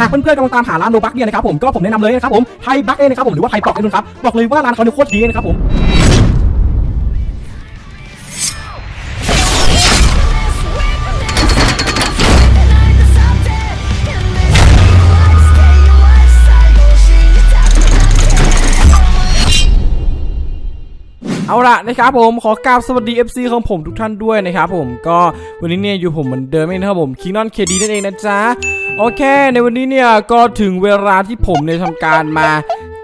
หากเพื่อนๆกำลังตามหาร้านโลบักเนี่ยนะครับผมก็ผมแนะนำเลยนะครับผมไทยบักเองนะครับผมหรือว่าไทยปลอกเองนะครับบอกเลยว่าร้านเขาเนี่ยโคตรดีนะครับผม เอาละนะครับผมขอกราบสวัสดี FC ของผมทุกท่านด้วยนะครับผมก็วันนี้เนี่ยอยู่ผมเหมือนเดิมเองนะครับผมคิงนอนเคดีนั่นเองนะจ๊ะโอเค ในวันนี้เนี่ยก็ถึงเวลาที่ผมเนี่ยทำการมา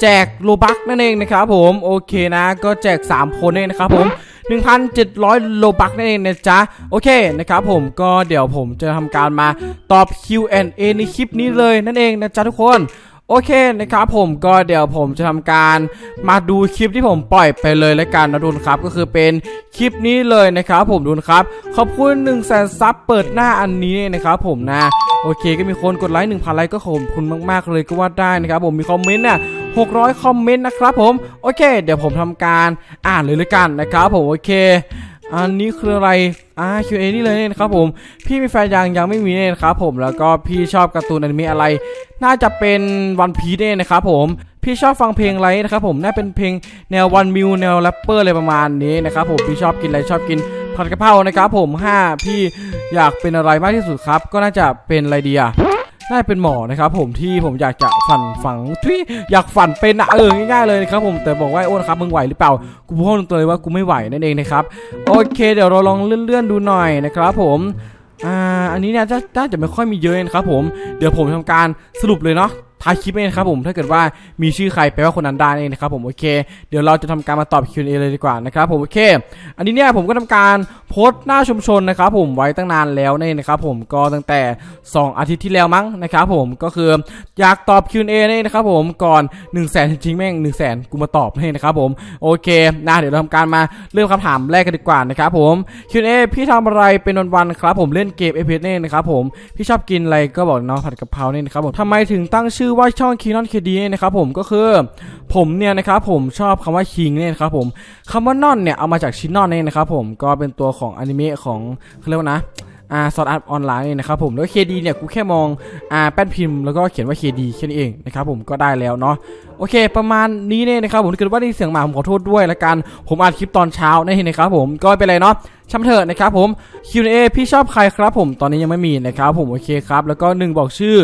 แจกโลบักนั่นเองนะครับผมโอเคนะ ก็แจก 3 คนเองนะครับผม1,700 โลบักนั่นเองนะจ๊ะ โอเคนะครับผมก็เดี๋ยวผมจะทำการมาตอบ Q&A ในคลิปนี้เลยนั่นเองนะจ๊ะทุกคน โอเคนะครับผมก็เดี๋ยวผมจะทำการมาดูคลิปที่ผมปล่อยไปเลยแล้วกันนะทุนครับ ก็คือเป็นคลิปนี้เลยนะครับ ผมทุนครับ ขอบคุณ1นึ่งแสนซับเปิดหน้าอันนี้นะครับผมนะโอเคก็มีคนกดไลค์1,000ไลค์ก็ขอบคุณมาก ๆ เลยก็ว่าได้นะครับผมมีคอมเมนต์น่ะ600 คอมเมนต์นะครับผม โอเค เดี๋ยวผมทำการอ่านเลยแล้วกันนะครับผมโอเค อันนี้คืออะไรอ่า Q&A นี่เลยนะครับผม พี่มีแฟนยังยังไม่มีเนี่ยนะครับผมแล้วก็พี่ชอบการ์ตูนอนิเมะอะไร น่าจะเป็นวันพีเนี่ยนะครับผมพี่ชอบฟังเพลงอะไรนะครับผมน่าเป็นเพลงแนววันมิวแนวแรปเปอร์อะไรประมาณนี้นะครับผมพี่ชอบกินอะไรชอบกินผัดกะเพรานะครับผม 5 พี่อยากเป็นอะไรมากที่สุดครับ ก็น่าจะเป็นอะไรดีอะ น่าเป็นหมอนะครับผมที่ผมอยากจะฝันฝังทุยอยากฝันเป็นอะเออง่ายๆเลยนะครับผมแต่บอกว่าโอ้นะครับมึงไหวหรือเปล่ากูพูดตรงๆเลยว่ากูไม่ไหวนั่นเองนะครับโอเค เดี๋ยวเราลองเลื่อนๆดูหน่อยนะครับผมอ่าอันนี้เนี่ยจะน่าจะไม่ค่อยมีเยอะนะครับผมเดี๋ยวผมทำการสรุปเลยเนาะ ท้ายคลิปเองครับผมถ้าเกิดว่ามีชื่อใครแปลว่าคนนั้นได้เองนะครับผมโอเค เดี๋ยวเราจะทำการมาตอบ Q&A เลยดีกว่านะครับผมโอเค อันนี้เนี่ยผมก็ทำการโพสต์หน้าชุมชนนะครับผมไว้ตั้งนานแล้วนี่นะครับผมก็ตั้งแต่ 2 อาทิตย์ที่แล้วมั้งนะครับผมก็คืออยากตอบ Q&A นี่นะครับผมก่อน 1 0 0 0 0แสนจริงๆแม่ง1 0 0 0 0แสนกูมาตอบให้นะครับผมโอเคนะเดี๋ยวเราทำการมาเริ่มคำถามแรกกันดีกว่านะครับผม Q&A พี่ทำอะไรเป็นวันๆครับผมเล่นเกม a p s เนี่ยนะครับผมพี่ชอบกินอะไรก็บอกเนาะผัดกะเพราเนี่ยนะครับผมทำไมถึงตั้งชื่อว่าช่อง King Non KD เนี่ยนะครับผมก็คือผมเนี่ยนะครับผมชอบคำว่า King เนี่ยนะครับผมคำว่านอนเนี่ยเอามาจากชินนอนเนี่ยนะครับผมก็เป็นตัวของอนิเมะของเขาเรียกว่านะอ่าซอสอาร์ตออนไลน์นะครับผมแล้ว KD เนี่ยกูแค่มองอ่าแป้นพิมพ์แล้วก็เขียนว่า KD แค่นี้เองนะครับผมก็ได้แล้วเนาะโอเค ประมาณนี้เนี่ยนะครับผมถ้าเกิดว่าได้ยินเสียงหมาผมขอโทษด้วยละกันผมอัดคลิปตอนเช้านี่นะครับผมก็ไม่เป็นไรเนาะช่างเถอะนะครับผม Q&A พี่ชอบใครครับผมตอนนี้ยังไม่มีนะครับผมโอเคครับ แล้วก็หนึ่งบอกชื่อ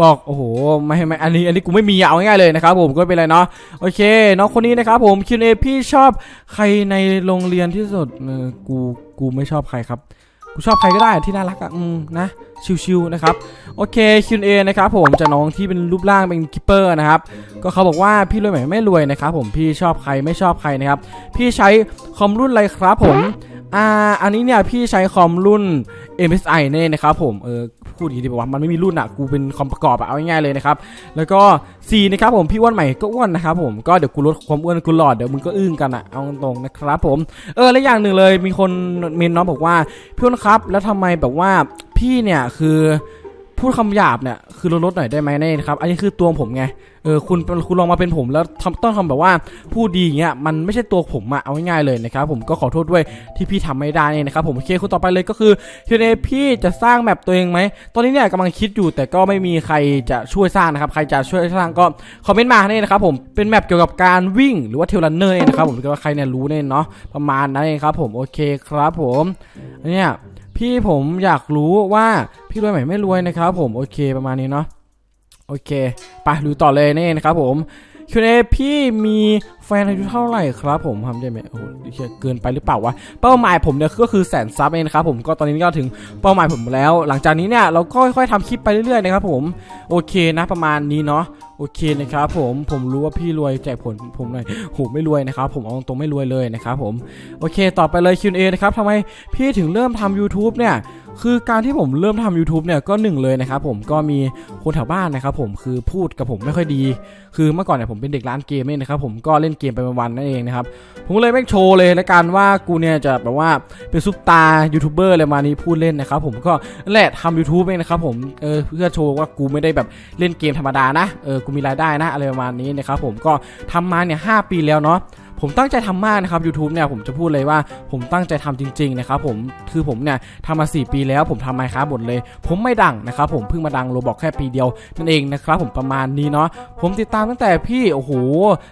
บอกโอ้โหไม่ไม่อันนี้อันนี้กูไม่มีเอาง่ายๆเลยนะครับผมก็ไม่เป็นไรเนาะโอเคน้องคนนี้นะครับผม Q&A พี่ชอบใครในโรงเรียนที่สุดเออกูกูไม่ชอบใครครับกูชอบใครก็ได้ที่น่ารักอะอืมนะชิวๆนะครับโอเค Q&A นะครับผมจะน้องที่เป็นรูปร่างเป็นกิปเปอร์นะครับก็เขาบอกว่าพี่รวยไหมไม่รวยนะครับผมพี่ชอบใครไม่ชอบใครนะครับพี่ใช้คอมรุ่นอะไรครับผมอ่าอันนี้เนี่ยพี่ใช้คอมรุ่น MSI เนี่ยนะครับผมเออ พูดอย่างนี้ดีกว่ามันไม่มีรุ่นอะกูเป็นคอมประกอบอะเอาง่ายๆเลยนะครับแล้วก็4นะครับผมพี่อ้วนใหม่ก็อ้วนนะครับผมก็เดี๋ยวกูลดความอ้วนกูหลอดเดี๋ยวมึงก็อึ้งกันอะเอาตรงๆนะครับผมเออและอย่างหนึ่งเลยมีคนเมนน้องบอกว่าพี่อ้วนครับ แล้วทำไมแบบว่าพี่เนี่ยคือ พูดคำหยาบเนี่ยคือลดลดหน่อยได้ไหมเนี่ยนะครับอันนี้คือตัวผมไงเออคุณคุณลองมาเป็นผมแล้วทำต้องทำแบบว่าพูดดีอย่างเงี้ยมันไม่ใช่ตัวผมอะเอาง่ายๆเลยนะครับผมก็ขอโทษด้วยที่พี่ทำไม่ได้เนี่ยนะครับผมโอเคคุณต่อไปเลยก็คือทีนี้พี่จะสร้างแมปตัวเองไหมตอนนี้เนี่ยกำลังคิดอยู่แต่ก็ไม่มีใครจะช่วยสร้างนะครับใครจะช่วยสร้างก็คอมเมนต์มาเนี่ยนะครับผมเป็นแมปเกี่ยวกับการวิ่งหรือว่าเทรลรันเนอร์เนี่ยนะครับผมกิดว่าใครเนี่ยรู้เนี่ยเนาะประมาณนั้นเองครับผมโอเคครับผมเนี่ยพี่ผมอยากรู้ว่า พี่รวยไหมไม่รวยนะครับผมโอเคประมาณนี้เนาะโอเคไปดูต่อเลยนี่นะครับผมคิวเอพี่มีแฟนอายุเท่าไหร่ครับผมทำได้ไหมโอ้โหเหี้ยเกินไปหรือเปล่าวะเป้าหมายผมเนี่ยก็คือแสนซับเองนะครับผมก็ตอนนี้ก็ถึงเป้าหมายผมแล้ว หลังจากนี้เนี่ยเราก็ค่อยๆทำคลิปไปเรื่อยๆนะครับผมโอเคนะประมาณนี้เนาะโอเคนะครับผมผมรู้ว่าพี่รวยแจกผลผมหน่อยโหไม่รวยนะครับผมเอาตรงไม่รวยเลยนะครับผมโอเค ต่อไปเลย Q&A นะครับทำไมพี่ถึงเริ่มทำ YouTube เนี่ย คือการที่ผมเริ่มทำ YouTube เนี่ยก็หนึ่งเลยนะครับผมก็มีคนแถวบ้านนะครับผมคือพูดกับผมไม่ค่อยดี คือเมื่อก่อนเนี่ยผมเป็นเด็กร้านเกมเนี่ยนะครับผมก็เล่นเกมไปวันๆนั่นเองนะครับผมก็เลยแม่งโชว์เลยละกันว่ากูเนี่ยจะแบบว่าเป็นซุปตาร์ยูทูบเบอร์อะไรมานี้พูดเล่นนะครับผมก็แหละทำ YouTube เองนะครับผมเออเพื่อโชว์ว่ากูไม่ได้แบบเล่นเกมธรรมดานะเออกูมีรายได้นะอะไรประมาณนี้นะครับผมก็ทำมาเนี่ยหปีแล้วเนาะ ผมตั้งใจทำมากนะครับ YouTube เนี่ยผมจะพูดเลยว่าผมตั้งใจทำจริงๆนะครับผมคือผมเนี่ยทำมา 4 ปีแล้วผมทำไมครับหมดเลย ผมไม่ดังนะครับผมเพิ่งมาดังโรบอกแค่ปีเดียวนั่นเองนะครับผมประมาณนี้เนาะผมติดตามตั้งแต่พี่โอ้โห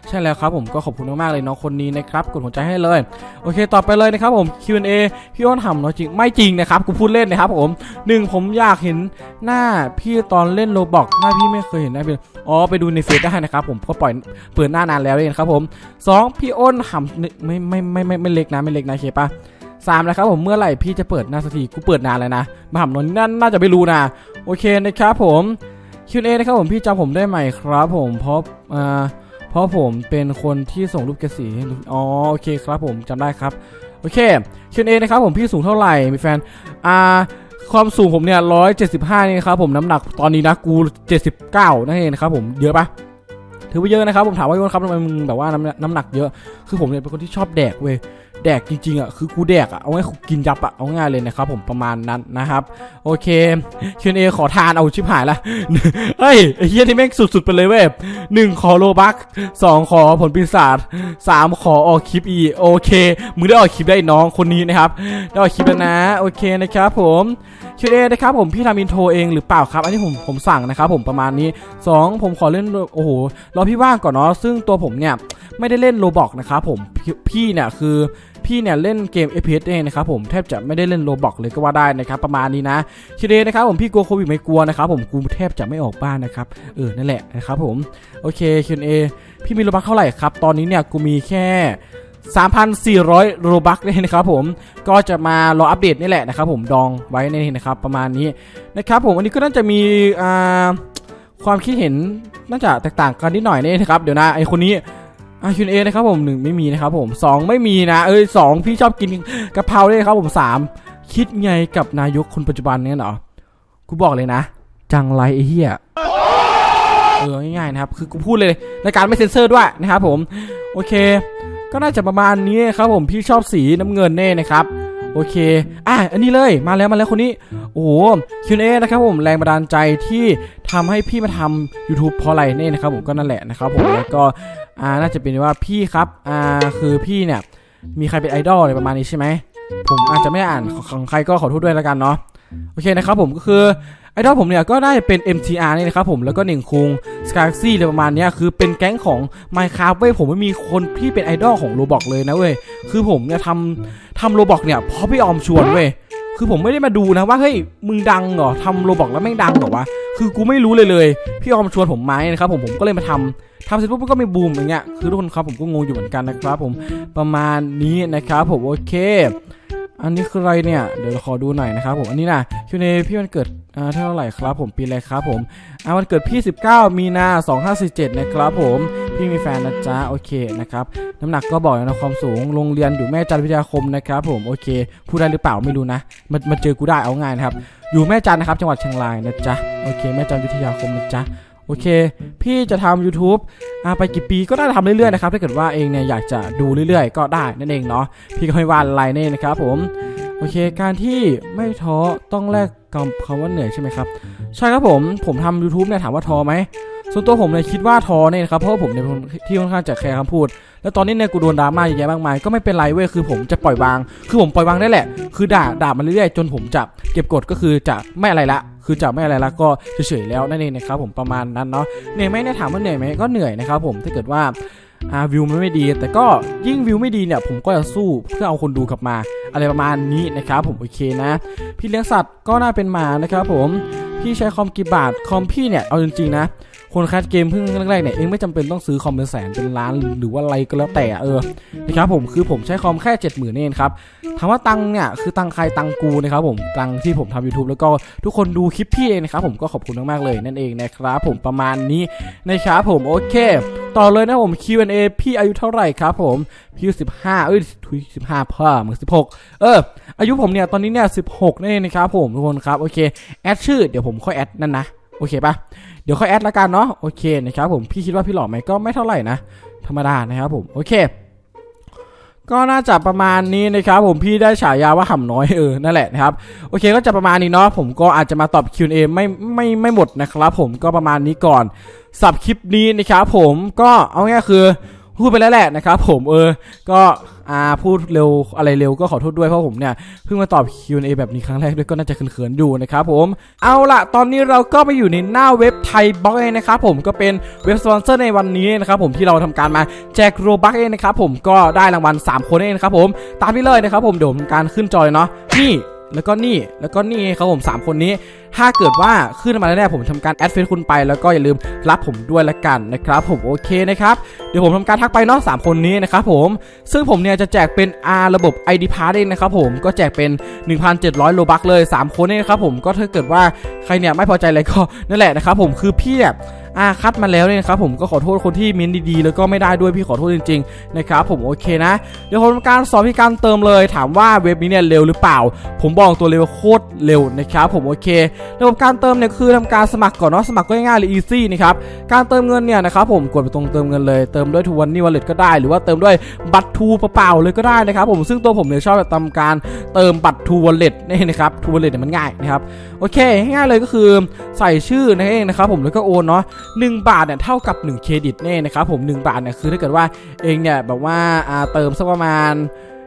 ใช่แล้วครับผมก็ขอบคุณมากๆเลยเนาะคนนี้นะครับกดหัวใจให้เลยโอเค ต่อไปเลยนะครับผม Q&A พี่อ้นทำเนาะจริงไม่จริงนะครับกูพูดเล่นนะครับผมหนึ่งผมอยากเห็นหน้าพี่ตอนเล่นโรบอกหน้าพี่ไม่เคยเห็นหน้าพี่อ๋อไปดูในเฟซได้นะครับผมก็ปล่อยเปิดหน้านานแล้วเลยนะครับผมสอี่อ้นทำไม่ไม่ไม่ไม่ไม่เล็กนะไม่เล็กนะเคปะสามนะครับผมเมื่อไหร่พี่จะเปิดหน้าสักทีกูเปิดนานแล้วนะมาหำนนนั่นน่าจะไม่รู้นะโอเคนะครับผม Q&A นะครับผมพี่จำผมได้ไหมครับผมเพราะอ่าเพราะผมเป็นคนที่ส่งรูปเกษีให้ดูอ๋อโอเคครับผมจำได้ครับโอเคคิวเอนะครับผมพี่สูงเท่าไหร่มีแฟนอ่าความสูงผมเนี่ยร้อยเจ็ดสิบห้านี่ครับผมน้ำหนักตอนนี้นะกูเจ็ดสิบเก้านั่นเองนะครับผมเยอะปะ ถือว่าเยอะนะครับผมถามว่าโยนครับทำไมมึงแบบว่าน้ำน้ำหนักเยอะ คือผมเนี่ยเป็นคนที่ชอบแดกเว้ย แดกจริงๆอะคือกูแดกอะเอาง่ายกูกินยับอะเอาง่ายเลยนะครับผมประมาณนั้นนะครับ โอเคคิวเอขอทานเอาชิบหายละเฮ้ยไอ้เฮียนี่แม่งสุดๆไปเลยเว้ยหนึ่งขอโลบักสองขอผลปีศาจสามขอออกคลิปอีโอเคมึงได้ออกคลิปได้น้องคนนี้นะครับได้ออกคลิปแล้วนะโอเคนะครับผมคิวเอนะครับผมพี่ทำอินโทรเองหรือเปล่าครับ อันนี้ผมผมสั่งนะครับผมประมาณนี้สองผมขอเล่นโอ้โหรอพี่ว่างก่อนเนาะซึ่งตัวผมเนี่ยไม่ได้เล่นโลบอกนะครับผมพพี่เนี่ยคือ พี่เนี่ยเล่นเกม FPS เองนะครับผมแทบจะไม่ได้เล่นโลบอกเลยก็ว่าได้นะครับประมาณนี้นะคิวเอนะครับผมพี่กลัวโควิดไม่กลัวนะครับผมกูแทบจะไม่ออกบ้านนะครับเออนั่นแหละนะครับผมโอเคคิวเอพี่มีโลบักเท่าไหร่ครับตอนนี้เนี่ยกูมีแค่3,400โรบักเลยนะครับผมก็จะมารออัปเดตนี่แหละนะครับผมดองไว้ในนี้นะครับประมาณนี้นะครับผมอันนี้ก็น่าจะมีความคิดเห็นน่าจะแตกต่างกันนิดหน่อยนี่นะครับเดี๋ยวนะไอคนนี้ อาคิวเอนะครับผมหนึ่งไม่มีนะครับผมสองไม่มีนะ เอ้ยสองพี่ชอบกินกะเพราด้วยครับผมสามคิดไงกับนายกคนปัจจุบันเนี่ยเหรอกูบอกเลยนะ จังไรไอ้เหี้ยเออง่ายๆนะครับ คือกูพูดเลยรายการไม่เซ็นเซอร์ด้วยนะครับผม โอเค ก็น่าจะประมาณนี้ครับผมพี่ชอบสีน้ำเงินแน่นะครับ โอเค อะอันนี้เลยมาแล้วมาแล้วคนนี้ โอ้โหคิวเอนะครับผมแรงบันดาลใจที่ทำให้พี่มาทำ YouTube เพราะอะไรเนี่ยนะครับผมก็นั่นแหละนะครับผมแล้วก็อ่าน่าจะเป็นว่าพี่ครับอ่าคือพี่เนี่ยมีใครเป็นไอดอลอะไรประมาณนี้ใช่ไหมผมอาจจะไม่อ่านของใครก็ขอโทษด้วยแล้วกันเนาะโอเคนะครับผมก็คือไอดอลผมเนี่ยก็ได้เป็น MTR นี่นะครับผมแล้วก็หนึ่งคุงสกาซี่อะไรประมาณนี้คือเป็นแก๊งของ Minecraft เว้ยผมไม่มีคนที่เป็นไอดอลของโรบอกเลยนะเว้ยคือผมเนี่ยทำทำโรบอกเนี่ยเพราะพี่ออมชวนเว้ย คือผมไม่ได้มาดูนะว่าเฮ้ยมึงดังเหรอทำโรบอกแล้วแม่งดังเหรอวะคือกูไม่รู้เลยเลย พี่ออมชวนผมมานะครับผมผมก็เลยมาทำทำเสร็จปุ๊บก็ไม่บูมอย่างเงี้ยคือทุกคนครับผมก็งงอยู่เหมือนกันนะครับผมประมาณนี้นะครับผมโอเค อันนี้คืออะไรเนี่ย เดี๋ยวขอดูหน่อยนะครับผมอันนี้นะคิวเนพี่มันเกิดอ่าเท่าไหร่ครับผมปีอะไรครับผมอ่าวันเกิดพี่ 19 มีนา2547นะครับผมพี่มีแฟนนะจ๊ะโอเคนะครับน้ำหนักก็บอกแล้วนะความสูงโรงเรียนอยู่แม่จันทร์วิทยาคมนะครับผมโอเคพูดได้หรือเปล่าไม่รู้นะมามาเจอกูได้เอาง่ายนะครับอยู่แม่จันทร์นะครับจังหวัดเชียงรายนะจ๊ะโอเคแม่จันทร์วิทยาคมนะจ๊ะ โอเค พี่จะทำ YouTube อ่าไปกี่ปีก็ได้ทำเรื่อยๆนะครับ ถ้าเกิดว่าเองเนี่ยอยากจะดูเรื่อยๆ ก็ได้นั่นเองเนาะ พี่ก็ไม่ว่าอะไรเนี่ยนะครับผม โอเค การที่ไม่ท้อต้องแลกกับคำว่าเหนื่อยใช่ไหมครับ ใช่ครับผม ผมทำ YouTube เนี่ยถามว่าท้อไหม ส่วนตัวผมเนี่ยคิดว่าท้อเนี่ยนะครับ เพราะว่าผมเนี่ยที่ค่อนข้างจะแคร์คำพูด แล้วตอนนี้เนี่ยกูโดนดราม่าเยอะแยะมากมาย ก็ไม่เป็นไรเว้ย คือผมจะปล่อยวาง คือผมปล่อยวางได้แหละ คือด่าด่ามันเรื่อยๆ จนผมจะเก็บกดก็คือจะไม่อะไรละ คือจะไม่อะไรละก็เฉยๆแล้วนั่นเองนะครับผมประมาณนั้นเนาะเหนื่อยไหมเนี่ยถามว่าเหนื่อยไหมก็เหนื่อยนะครับผมถ้าเกิดว่าอ่าวิวมันไม่ดี แต่ก็ยิ่งวิวไม่ดีเนี่ยผมก็จะสู้เพื่อเอาคนดูกลับมา อะไรประมาณนี้นะครับผมโอเคนะ พี่เลี้ยงสัตว์ก็น่าเป็นหมานะครับผมพี่ใช้คอมกี่บาทคอมพี่เนี่ยเอาจริงๆนะ คนคัดเกมเพิ่งแรกๆเนี่ยเองไม่จำเป็นต้องซื้อคอมเป็นแสนเป็นล้านหรือว่าอะไรก็แล้วแต่เออนะครับผมคือผมใช้คอมแค่7 0,000เองครับถามว่าตังค์เนี่ยคือตังค์ใครตังค์กูนะครับผมตังค์ที่ผมทำ YouTube แล้วก็ทุกคนดูคลิปพี่เองนะครับผมก็ขอบคุณมากๆเลยนั่นเองนะครับผมประมาณนี้นะครับผมโอเค ต่อเลยนะผม Q&A พี่อายุเท่าไหร่ครับผมพี่อายุ15เอ้ยทุย15พ่อมึง16เออ อายุผมเนี่ยตอนนี้เนี่ย16นั่นเองนะครับผมทุกคนครับโอเคแอดชื่อเดี๋ยวผมค่อยแอดนั่นนะโอเคปะ เดี๋ยวค่อยแอดละกันเนาะโอเคนะครับผมพี่คิดว่าพี่หล่อไหมก็ไม่เท่าไหร่นะธรรมดานะครับผมโอเค ก็น่าจะประมาณนี้นะครับผมพี่ได้ฉายาว่าห่ำน้อยเออนั่นแหละนะครับโอเคก็จะประมาณนี้เนาะผมก็อาจจะมาตอบ Q&A ไม่ไม่ไม่หมดนะครับผมก็ประมาณนี้ก่อนสับคลิปนี้นะครับผมก็เอาง่ายคือ พูดไปแล้วแหละนะครับผมเออ ก็อ่าพูดเร็วอะไรเร็วก็ขอโทษด้วยเพราะผมเนี่ยเพิ่งมาตอบ Q&A แบบนี้ครั้งแรกด้วยก็น่าจะเขินๆอยู่นะครับผมเอาล่ะ ตอนนี้เราก็ไปอยู่ในหน้าเว็บไทยบล็อกเองนะครับผมก็เป็นเว็บสปอนเซอร์ในวันนี้นะครับผมที่เราทำการมาแจกโรบักเองนะครับผมก็ได้รางวัล3คนเองนะครับผมตามนี้เลยนะครับผมเดี๋ยวมทำการขึ้นจอยเนาะนี่ แล้วก็นี่แล้วก็นี่ครับผมสามคนนี้ ถ้าเกิดว่าขึ้นมาแล้วเนี่ยผมทำการแอดเฟซคุณไปแล้วก็อย่าลืมรับผมด้วยละกันนะครับ ผมโอเคนะครับเดี๋ยวผมทำการทักไปเนาะสามคนนี้นะครับผมซึ่งผมเนี่ยจะแจกเป็น R ระบบ ID p a s s เองนะครับผมก็แจกเป็น 1,700โลบักเลย 3 คนเองนะครับผมก็ถ้าเกิดว่าใครเนี่ยไม่พอใจอะไรก็นั่นแหละนะครับผมคือพี่แบบ อาคัดมาแล้วเนี่ยนะครับผมก็ขอโทษคนที่เม้นดีๆ แล้วก็ไม่ได้ด้วยพี่ขอโทษจริงๆนะครับผมโอเคนะ เดี๋ยวผมทำการสอนพี่การเติมเลยถามว่าเว็บนี้เนี่ยเร็วหรือเปล่า ผมบอกตัวเลยว่าโคตรเร็วนะครับผมโอเคระบบการเติมเนี่ยคือทำการสมัครก่อนเนาะสมัครก็ง่ายๆเลย easy นะครับการเติมเงินเนี่ยนะครับผมกดไปตรงเติมเงินเลยเติมด้วยทูวันนี่วอลเล็ตก็ได้ หรือว่าเติมด้วยบัตรทูเปล่าๆเลยก็ได้นะครับผมซึ่งตัวผมเนี่ยชอบทำการเติมบัตรทูวอลเล็ตนี่นะครับทูวอลเล็ตเนี่ยมันง่ายนะครับโอเคง่ายๆเลยก็คือใส่ชื่อนั่นเองนะครับผมแล้วก็โอนเนาะ1 บาทเนี่ยเท่ากับ 1 เครดิตนี่นะครับผม 1 บาทเนี่ยคือถ้าเกิดว่าเองเนี่ยแบบว่าอ่าเติมสักประมาณ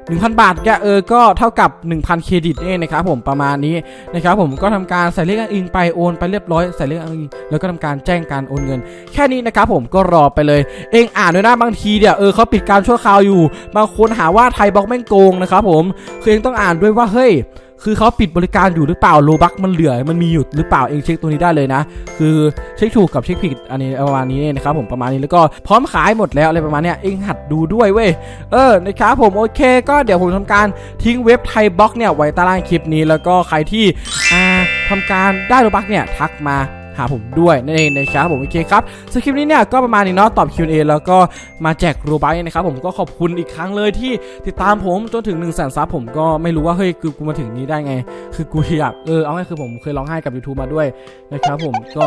1,000 บาทก็เออ ก็เท่ากับ 1,000 เครดิตนี่นะครับผมประมาณนี้นะครับผมก็ทำการใส่เลขอ้างอิงไปโอนไปเรียบร้อยใส่เลขอ้างอิงแล้วก็ทำการแจ้งการโอนเงิน แค่นี้นะครับผมก็รอไปเลย เองอ่านด้วยนะบางทีเนี่ยเออเขาปิดการชั่วคราวอยู่บางคนหาว่าไทยบล็อกแม่งโกงนะครับผมคือเองต้องอ่านด้วยว่าเฮ้ย คือเขาปิดบริการอยู่หรือเปล่าโลบักมันเหลือมันมีอยู่หรือเปล่าเองเช็คตัวนี้ได้เลยนะ คือเช็คถูกกับเช็คผิดอันนี้ประมาณนี้นะครับผมประมาณนี้แล้วก็พร้อมขายหมดแล้วอะไรประมาณนี้เองหัดดูด้วยเว้ยเออนะครับผมโอเค ก็เดี๋ยวผมทำการทิ้งเว็บไทยบล็อกเนี่ยไว้ใต้ล่างคลิปนี้แล้วก็ใครที่อ่าทำการได้โลบักเนี่ยทักมา หาผมด้วยนั่นเองนะครับผมโอเคครับสคริปต์นี้เนี่ยก็ประมาณนี้เนาะตอบ Q&A แล้วก็มาแจกโรบายนะครับผมก็ขอบคุณอีกครั้งเลยที่ติดตามผมจนถึง1นึ่งแสนซับผมก็ไม่รู้ว่าเฮ้ยคือกูมาถึงนี้ได้ไง คือกูอยากเออเอาง่ายคือผมเคยร้องไห้กับ YouTube มาด้วยนะครับผมก็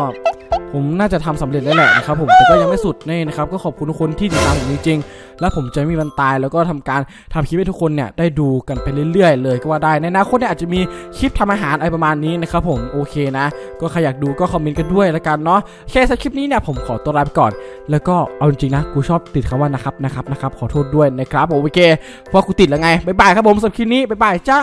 ผมน่าจะทำสำเร็จแล้วแหละนะครับผมแต่ก็ยังไม่สุดนี่นะครับก็ขอบคุณทุกคนที่ติดตามผมจริงๆและผมจะมีวันตายแล้วก็ทำการทำคลิปให้ทุกคนเนี่ยได้ดูกันไปเรื่อยๆ เลยก็ว่าได้ในอนาคตเนี่ยอาจจะมีคลิปทำอาหารอะไรประมาณนี้นะครับผมโอเคนะ ก็ใครอยากดูก็คอมเมนต์กันด้วยแล้วกันเนาะแค่สำหรับคลิปนี้เนี่ยผมขอตัวลาไปก่อน แล้วก็เอาจริงๆนะกูชอบติดคำว่านะครับนะครับนะครับขอโทษด้วยนะครับโอเคเพราะกูติดแล้วไงบ๊ายบายครับผมสำหรับคลิปนี้บ๊ายบายจ้า